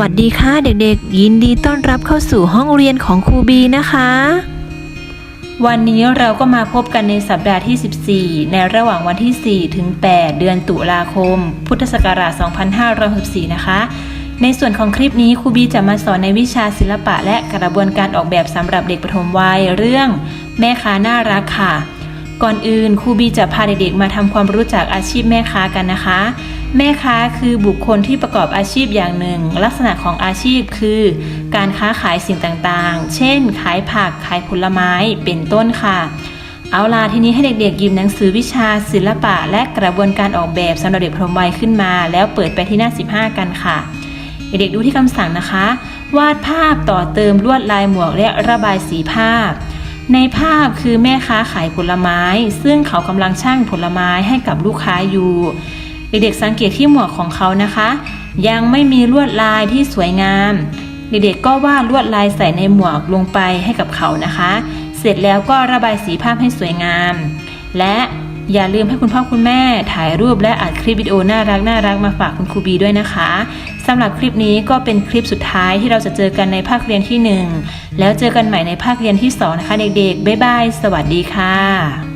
วัสดีค่ะเด็กๆ ยินดีต้อนรับเข้าสู่ห้องเรียนของครูบีนะคะ วันนี้เราก็มาพบกันในสัปดาห์ที่ 14 ในระหว่างวันที่ 4 ถึง 8 เดือนตุลาคม พุทธศักราช 2564 นะคะ ในส่วนของคลิปนี้ครูบีจะมาสอนในวิชาศิลปะและกระบวนการออกแบบสำหรับเด็กปฐมวัยเรื่อง แม่ค้าน่ารักค่ะ ก่อนอื่นครูบีจะพาเด็กๆมาทำความรู้จักอาชีพแม่ค้ากันนะคะ แม่ค้าคือบุคคลที่ประกอบอาชีพอย่างหนึ่ง ลักษณะของอาชีพคือ การค้าขายสิ่งต่างๆ เช่น ขายผักขายผลไม้เป็นต้นค่ะ เอาล่ะทีนี้ให้เด็กๆหยิบหนังสือวิชาศิลปะ และกระบวนการออกแบบสำหรับเด็กพรหมวัยขึ้นมา แล้วเปิดไปที่หน้า 15 กันค่ะ เด็กๆดูที่คำสั่งนะคะ วาดภาพต่อเติมลวดลายหมวกและระบายสีภาพในภาพคือแม่ค้าขายผลไม้ ซึ่งเขากำลังช่างผลไม้ให้กับลูกค้าอยู่ เด็กๆสังเกตที่หมวกของเขานะคะ ยังไม่มีลวดลายที่สวยงาม เด็กๆก็วาดลวดลายใส่ในหมวกลงไปให้กับเขานะคะ เสร็จแล้วก็ระบายสีภาพให้สวยงาม และอย่าลืมให้คุณพ่อคุณแม่ถ่ายรูปและอัดคลิปวิดีโอน่ารักน่ารักมาฝากคุณครูบีด้วยนะคะสำหรับคลิปนี้ก็เป็นคลิปสุดท้ายที่เราจะเจอกันในภาคเรียนที่ 1 แล้วเจอกันใหม่ในภาคเรียนที่ 2 นะคะเด็กๆ บ๊ายบาย สวัสดีค่ะ